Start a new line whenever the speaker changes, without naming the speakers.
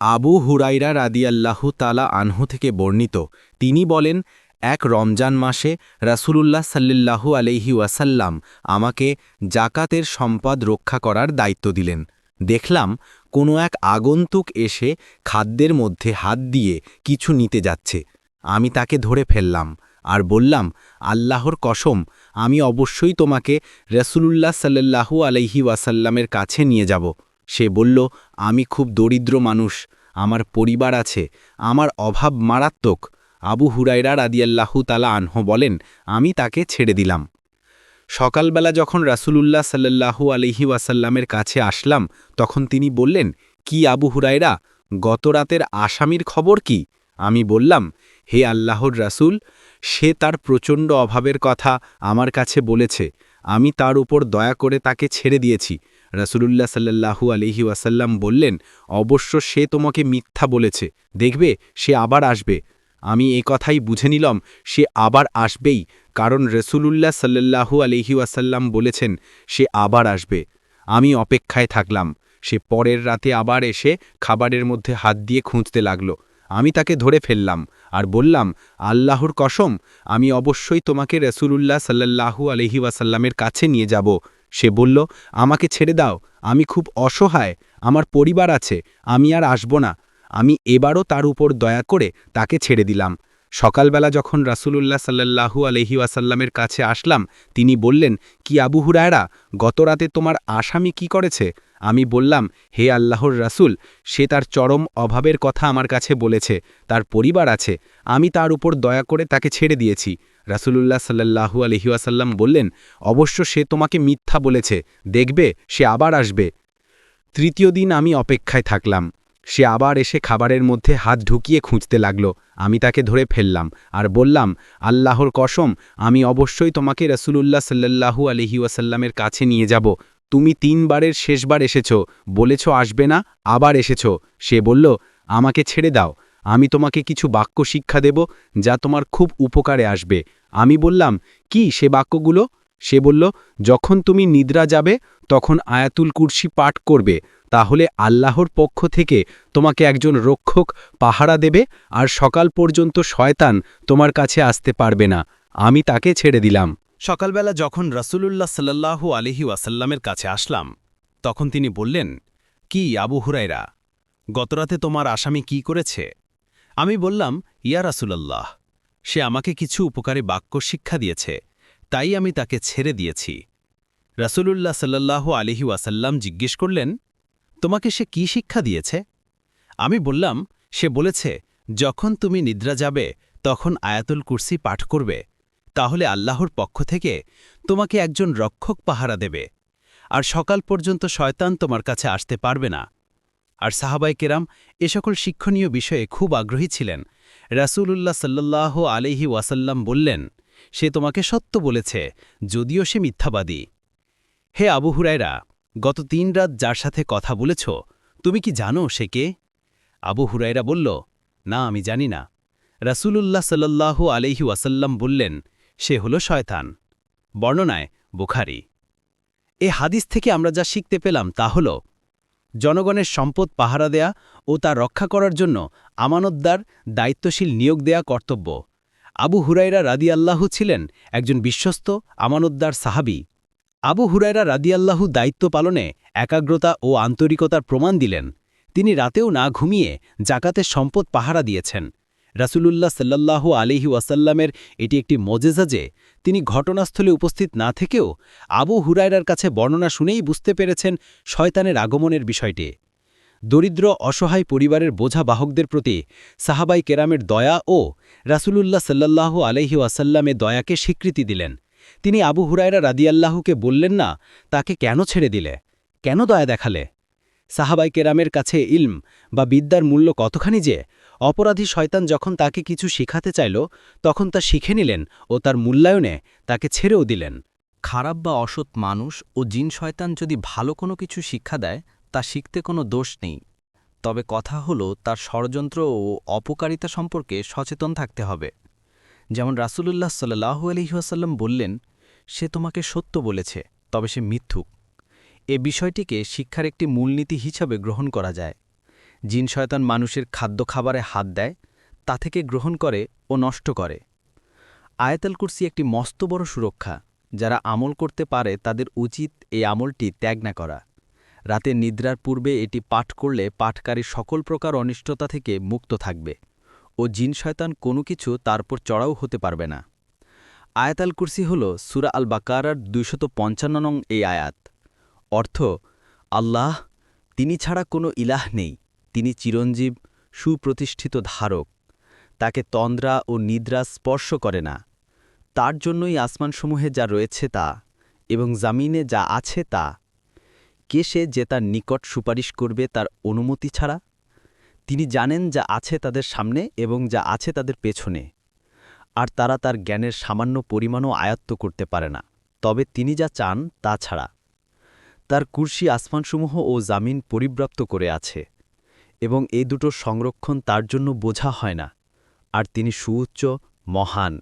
আবু হুরাইরা রাদিয়াল্লাহু তালা আনহু থেকে বর্ণিত। তিনি বলেন, এক রমজান মাসে রাসূলুল্লাহ সাল্লাল্লাহু আলহি ওয়াসাল্লাম আমাকে জাকাতের সম্পদ রক্ষা করার দায়িত্ব দিলেন। দেখলাম কোনো এক আগন্তুক এসে খাদ্যের মধ্যে হাত দিয়ে কিছু নিতে যাচ্ছে। আমি তাকে ধরে ফেললাম আর বললাম, আল্লাহর কসম, আমি অবশ্যই তোমাকে রসুলুল্লাহ সাল্লাল্লাহু আলহি ওয়াসাল্লামের কাছে নিয়ে যাব। সে বলল, আমি খুব দরিদ্র মানুষ, আমার পরিবার আছে, আমার অভাব মারাত্মক। আবু হুরাইরা রাদিয়াল্লাহু তালা আনহ বলেন, আমি তাকে ছেড়ে দিলাম। সকালবেলা যখন রাসূলুল্লাহ সাল্লাল্লাহু আলহি ওয়াসাল্লামের কাছে আসলাম, তখন তিনি বললেন, কি আবু হুরাইরা গত রাতের আসামির খবর কি? আমি বললাম, হে আল্লাহর রাসূল, সে তার প্রচণ্ড অভাবের কথা আমার কাছে বলেছে। আমি তার উপর দয়া করে তাকে ছেড়ে দিয়েছি। রাসূলুল্লাহ সাল্লাল্লাহু আলহি ওয়াসাল্লাম বললেন, অবশ্য সে তোমাকে মিথ্যা বলেছে। দেখবে, সে আবার আসবে। আমি এই কথাই বুঝে নিলাম, সে আবার আসবেই। কারণ রসুলুল্লাহ সাল্লাল্লাহু আলহি ওয়াসাল্লাম বলেছেন, সে আবার আসবে। আমি অপেক্ষায় থাকলাম। সে পরের রাতে আবার এসে খাবারের মধ্যে হাত দিয়ে খুঁজতে লাগল। আমি তাকে ধরে ফেললাম আর বললাম, আল্লাহর কসম, আমি অবশ্যই তোমাকে রসুলুল্লাহ সাল্লাল্লাহু আলহি ওয়াসাল্লামের কাছে নিয়ে যাব। সে বলল, আমাকে ছেড়ে দাও, আমি খুব অসহায়, আমার পরিবার আছে, আমি আর আসব না। আমি এবারও তার উপর দয়া করে তাকে ছেড়ে দিলাম। সকালবেলা যখন রাসূলুল্লাহ সাল্লাল্লাহু আলহি ওয়াসাল্লামের কাছে আসলাম, তিনি বললেন, কি আবু হুরায়রা, গতরাতে তোমার আসামি কি করেছে? আমি বললাম, হে আল্লাহর রাসূল, সে তার চরম অভাবের কথা আমার কাছে বলেছে, তার পরিবার আছে, আমি তার উপর দয়া করে তাকে ছেড়ে দিয়েছি। রাসূলুল্লাহ সাল্লাল্লাহু আলহি ওয়াসাল্লাম বললেন, অবশ্য সে তোমাকে মিথ্যা বলেছে, দেখবে, সে আবার আসবে। তৃতীয় দিন আমি অপেক্ষায় থাকলাম। সে আবার এসে খাবারের মধ্যে হাত ঢুকিয়ে খুঁজতে লাগল। আমি তাকে ধরে ফেললাম আর বললাম, আল্লাহর কসম, আমি অবশ্যই তোমাকে রসুলুল্লাহ সাল্লাহু আলহি ওয়াসাল্লামের কাছে নিয়ে যাব। তুমি তিনবারের শেষবার এসেছ, বলেছ আসবে না, আবার এসেছ। সে বলল, আমাকে ছেড়ে দাও, আমি তোমাকে কিছু বাক্য শিক্ষা দেব যা তোমার খুব উপকারে আসবে। আমি বললাম, কি সে বাক্যগুলো? সে বলল, যখন তুমি নিদ্রা যাবে, তখন আয়াতুল কুরসি পাঠ করবে। তাহলে আল্লাহর পক্ষ থেকে তোমাকে একজন রক্ষক পাহারা দেবে আর সকাল পর্যন্ত শয়তান তোমার কাছে আসতে পারবে না। আমি তাকে ছেড়ে দিলাম।
সকালবেলা যখন রসুলুল্লাহ সাল্লাল্লাহু আলিহি ওয়াসাল্লামের কাছে আসলাম, তখন তিনি বললেন, কি, আবু হুরাইরা গতরাতে তোমার আসামি কি করেছে? আমি বললাম, ইয়া রাসুলাল্লাহ সে আমাকে কিছু উপকারী বাক্য শিক্ষা দিয়েছে, তাই আমি তাকে ছেড়ে দিয়েছি। রাসূলুল্লাহ সাল্লাল্লাহু আলিহি ওয়াসাল্লাম জিজ্ঞেস করলেন, তোমাকে সে কি শিক্ষা দিয়েছে? আমি বললাম, সে বলেছে, যখন তুমি নিদ্রা যাবে, তখন আয়াতুল কুরসি পাঠ করবে। তাহলে আল্লাহর পক্ষ থেকে তোমাকে একজন রক্ষক পাহারা দেবে। আর সকাল পর্যন্ত শয়তান তোমার কাছে আসতে পারবে না। আর সাহাবাই কেরাম এ সকল শিক্ষণীয় বিষয়ে খুব আগ্রহী ছিলেন। রাসূলুল্লাহ সাল্লাহ আলিহি ওয়াসাল্লাম বললেন, সে তোমাকে সত্য বলেছে, যদিও সে মিথ্যাবাদী। হে আবু হুরায়রা, গত তিন রাত যার সাথে কথা বলেছ, তুমি কি জানো সে কে? আবু হুরাইরা বলল, না, আমি জানি না। রাসূলুল্লাহ সাল্লাল্লাহু আলহি ওয়াসাল্লাম বললেন, সে হল শয়তান। বর্ণনায় বুখারি। এ হাদিস থেকে আমরা যা শিখতে পেলাম তা হল জনগণের সম্পদ পাহারা দেয়া ও তা রক্ষা করার জন্য আমানতদার দায়িত্বশীল নিয়োগ দেয়া কর্তব্য। আবু হুরাইরা রাদিয়াল্লাহু ছিলেন একজন বিশ্বস্ত আমানতদার সাহাবি। আবু হুরাইরা রাদিয়াল্লাহু দায়িত্ব পালনে একাগ্রতা ও আন্তরিকতার প্রমাণ দিলেন। তিনি রাতেও না ঘুমিয়ে জাকাতের সম্পদ পাহারা দিয়েছেন। রাসূলুল্লাহ সাল্লাল্লাহু আলিহি ওয়াসাল্লামের এটি একটি মজেজা যে তিনি ঘটনাস্থলে উপস্থিত না থেকেও আবু হুরায়রার কাছে বর্ণনা শুনেই বুঝতে পেরেছেন শয়তানের আগমনের বিষয়টি। দরিদ্র, অসহায় পরিবারের বোঝা বাহকদের প্রতি সাহাবাই কেরামের দয়া ও রাসূলুল্লাহ সাল্লাল্লাহু আলহি ওয়াসাল্লামে দয়াকে স্বীকৃতি দিলেন। তিনি আবু হুরায়রা রাদিয়াল্লাহুকে বললেন, না, তাকে কেন ছেড়ে দিলে? কেন দয়া দেখালে? সাহাবাই কেরামের কাছে ইলম বা বিদ্যার মূল্য কতখানি যে অপরাধী শয়তান যখন তাকে কিছু শিখাতে চাইল, তখন তা শিখে নিলেন ও তার মূল্যায়নে তাকে ছেড়েও দিলেন।
খারাপ বা অসৎ মানুষ ও জিন শয়তান যদি ভালো কোনো কিছু শিক্ষা দেয়, তা শিখতে কোনো দোষ নেই। তবে কথা হলো, তার ষড়যন্ত্র ও অপকারিতা সম্পর্কে সচেতন থাকতে হবে। যেমন রাসুলুল্লাহ সাল্লাহু আলহিহাসাল্লাম বললেন, সে তোমাকে সত্য বলেছে, তবে সে মিথ্যুক। এ বিষয়টিকে শিক্ষার একটি মূলনীতি হিসাবে গ্রহণ করা যায়। জিন শয়তান মানুষের খাদ্য খাবারে হাত দেয়, তা থেকে গ্রহণ করে ও নষ্ট করে। আয়াতাল কুরসি একটি মস্ত বড় সুরক্ষা, যারা আমল করতে পারে তাদের উচিত এই আমলটি ত্যাগ না করা। রাতে নিদ্রার পূর্বে এটি পাঠ করলে পাঠকারী সকল প্রকার অনিষ্টতা থেকে মুক্ত থাকবে ও জিন শয়তান কোনো কিছু তারপর চড়াও হতে পারবে না। আয়াতাল কুরসি হল সুরা আল বাকারার দুইশত পঞ্চান্ন নং এই আয়াত। অর্থ, আল্লাহ, তিনি ছাড়া কোনো ইলাহ নেই। তিনি চিরঞ্জীব, সুপ্রতিষ্ঠিত ধারক। তাকে তন্দ্রা ও নিদ্রা স্পর্শ করে না। তার জন্যই আসমানসমূহে যা রয়েছে তা এবং জামিনে যা আছে তা। কে সে যে তার নিকট সুপারিশ করবে তার অনুমতি ছাড়া? তিনি জানেন যা আছে তাদের সামনে এবং যা আছে তাদের পেছনে। আর তারা তার জ্ঞানের সামান্য পরিমাণও আয়ত্ত করতে পারে না। তবে তিনি যা চান তা ছাড়া। তার কুর্সি আসমানসমূহ ও জামিন পরিব্রাপ্ত করে আছে। এবং এ দুটো সংরক্ষণ তার জন্য বোঝা হয় না। আর তিনি সুউচ্চ মহান।